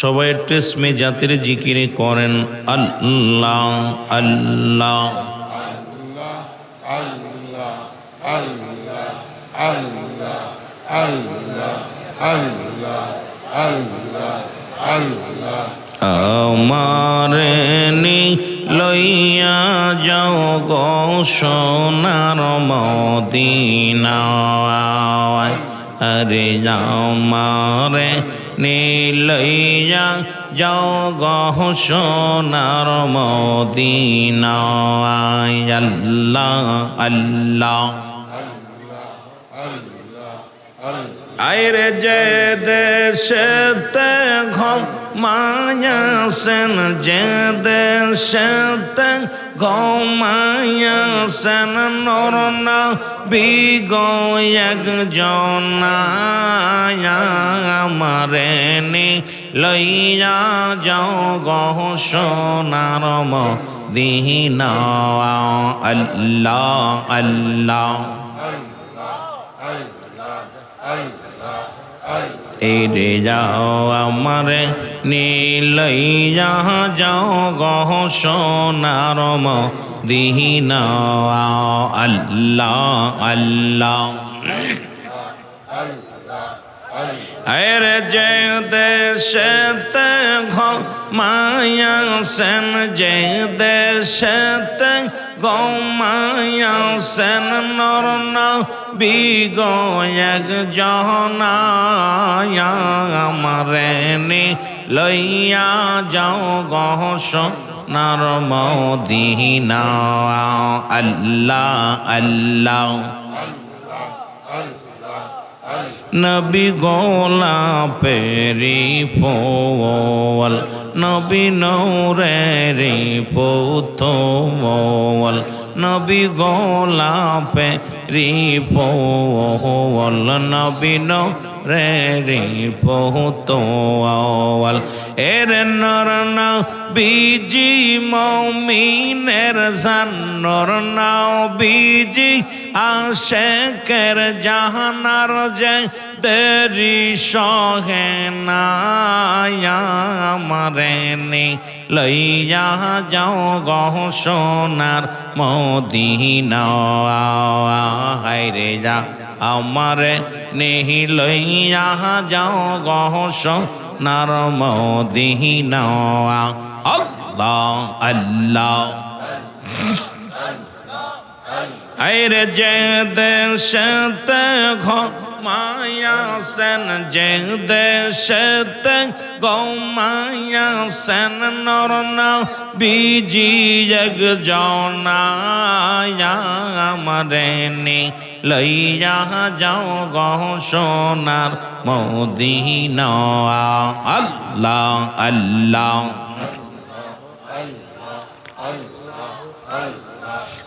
সবাই টেসমে জাতির জিকিরে করেন। আল্লাহ আল্লাহ। আমারে নি লইয়া যাও গো সোনার মদিনা আরে আমারে নি লইয়া যাও গহ সোনার মদিনা আল্লাহ আল্লাহ। আইরে যে দেশেতে ঘমায়াসেন যে দেশেতে ঘমায়াসেন নরনা বিগয়ক জনায়ামারে নি লইয়া যাও গহ সোনার দিহিনা আল্লাহ আল্লাহ। এরে যাও আমারে নীলইয়া যাও গহ সোনার দিহিনা আল্লাহ আল্লাহ। আরে যে দেশেতে ঘ মায়া সেন যে দেশেতে গো মায়া সেন নর বিগয়ক জহনায়া আমারে নি লইয়া যাও গহ সোনার মদিনা। আল্লাহ আল্লাহ। নবী গোলা পেরি ফোল নবী নৌরেরি পোতোল নবী গোলা পেরি ফোল নবী নৌরেরি পোতোল এর নর বিজি মমিনের জান নাও বিজি আশেকের জাহানার যে দেরি সহে নায়ামারে নি। লইয়া যাও গহ সোনার মদিনা। হাইরে যা, আমারে নেহি লইয়া যাও গহ সোনার মদিনা। আল্লাহ আল্লাহ। আইরে যে দেশতে মায়া সেন যে দেশতে, গৌ মায়া সেন নর না, বিজি জগ জনায়া আমারে নি লইয়া যাও গহ সোনার মদিনা আল্লাহ আল্লাহ।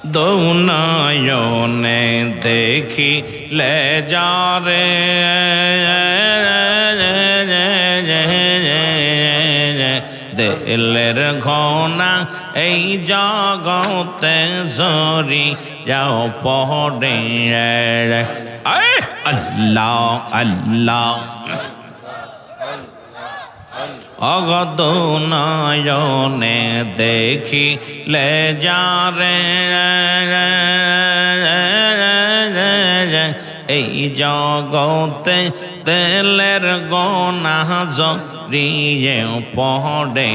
দৌনায়নে দেখি লে যা রে। দিলের ঘনা এই জগতে সরি যাও পড়ে আল্লাহ আল্লাহ। অগদ নয়নে দেখি লে যা রে এই জগতে তেলের গনা জরিয়ে পড়ে।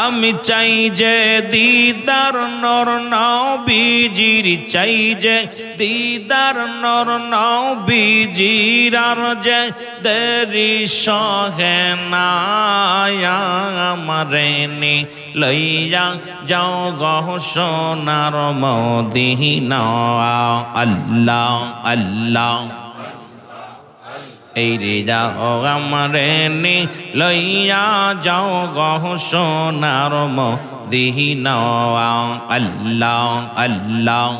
আমি চাই যে দিদার নর নাও বিজির, চাই যে দিদার নর নাও বিজির যে দেরি সহে নায়ামারে নি লইয়া যাও গহ সোনার মদিনা। আল্লাহ আল্লাহ। এই রে যাও আমারে নি, লইয়া যাও গহ সোনার মদিনা। আল্লাহ আল্লাহ।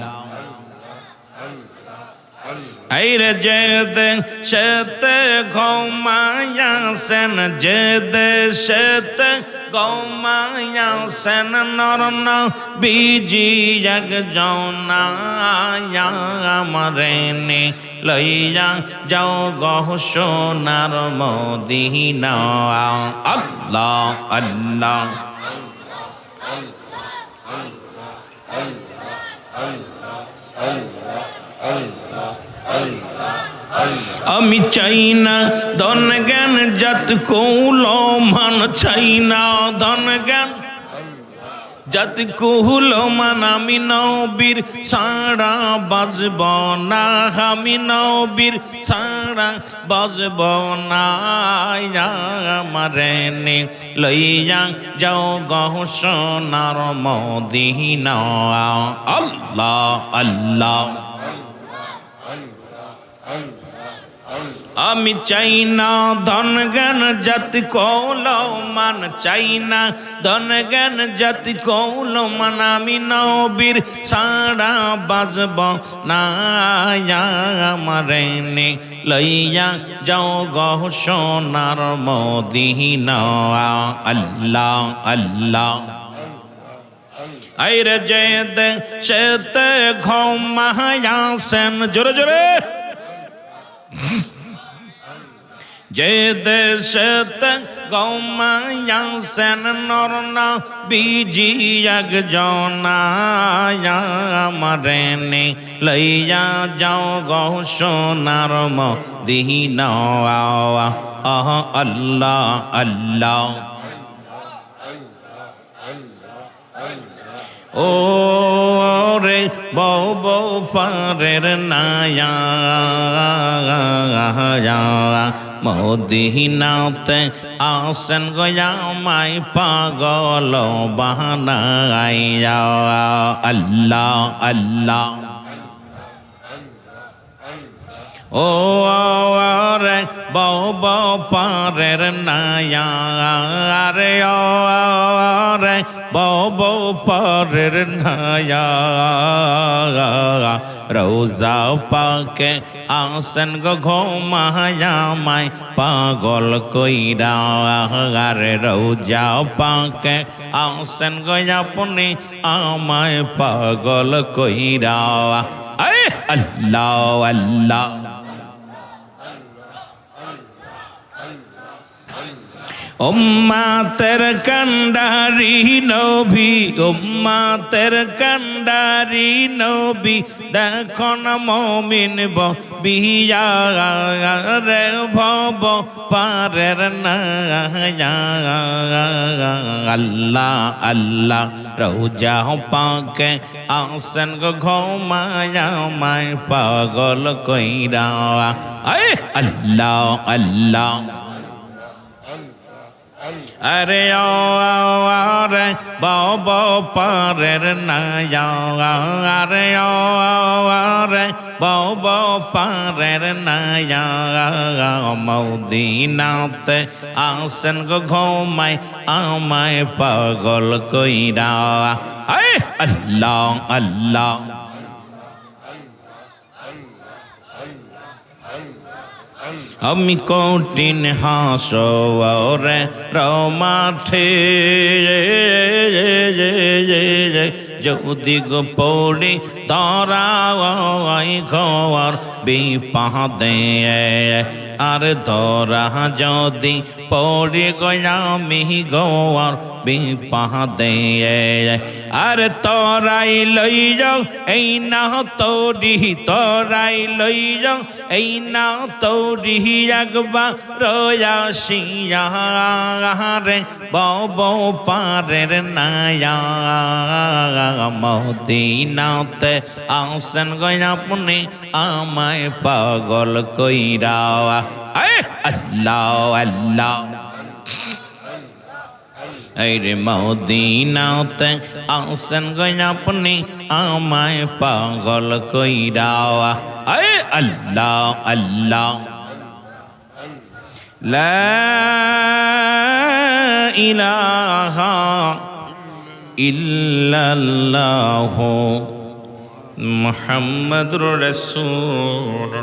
আইরে যেতে সেতে ঘুমায়া সেন যেতে সেতে ঘুমায়া সেন নর ন বিজি এক জনায়া আমরে নে। লইয়া, যাও গহ সোনার মদিনা। আল্লাহ আল্লাহ। আমি চাই না ধন জ্ঞান জাত কৌল মান চাই না ধন জ্ঞান জাত কহুল মান আমি নবীর সারা বাজব না, আমি নবীর সারা বাজব না। আমারে নে লইয়া যাও গহ সোনার মদিনা আল্লাহ আল্লাহ। আমি চাই না ধন জ্ঞান জাতি কৌল মান চাই না ধন জ্ঞান জাতি কৌল মান আমি নবীর সারা বাজব না, আমারে নে লইয়া যাও গহ সোনার মদিনা, আল্লাহ আল্লাহ। আইরে দে সেতে ঘমায়া সেন, জোরে জোরে। যে দেশত গৌমায়া সেন নরনা বিজি এক জনায়া মারেনে লইয়া যাও গৌ সোনার মদিনা আহ, আল্লাহ আল্লাহ। ও রে বৌ বৌ পারের নায়া, মদিনাতে আসেন গয়া মাই পাগল বাহানাইয়া আল্লাহ আল্লাহ। ও রে বৌ বৌ পারের নায়া রে ও রে বৌ বৌ পারের নায়া। রোজা পাকে আসেন গো ঘুমায়া মাই, পাগল কইরা। রে রোজা পাকে আসেন গো আপনি আমায় পাগল কইরা। আল্লাহ আল্লাহ। উম্মাতের কান্ডারি নবী উম্মাতের কান্ডারি নবী, দেখুন মমিন বিয়া রে ভব পারের না আল্লাহ আল্লাহ, রৌজা পাকে আসেন ঘুমায়া, মায় পাগল কইরা। আল্লাহ আল্লাহ। আরে আরে বব পারের নায়া আরে আরে বব পারের নায়া মৌদিনাতে আসেন গো ঘুমাই আমায় পাগল কইরা। আল্লাহ আল্লাহ। আমি কঠিন হাসরে রমাঠে। যদি গো পড়ি ধরাই ঘর বিপাদে, আর ধরা যদি পড়ে গয়া মিহি গোয়ার বিপাদে। আর তোরাই লই যাও, এই না তোরি, তোরাই লই যাও, এই না তোরি একবার রয়াসিয়া রে বব পারের নায়া মদিনাতে আসেন গয়া আপনি আমায় পাগল কইরা। আল্লাহ আল্লাহ। রে মদিনাতে আসেন গয়া আপনি আমায় পাগল কইরা আল্লাহ আল্লাহ লা ইলাহা ইল্লাল্লাহ মুহাম্মাদুর রাসূলুল্লাহ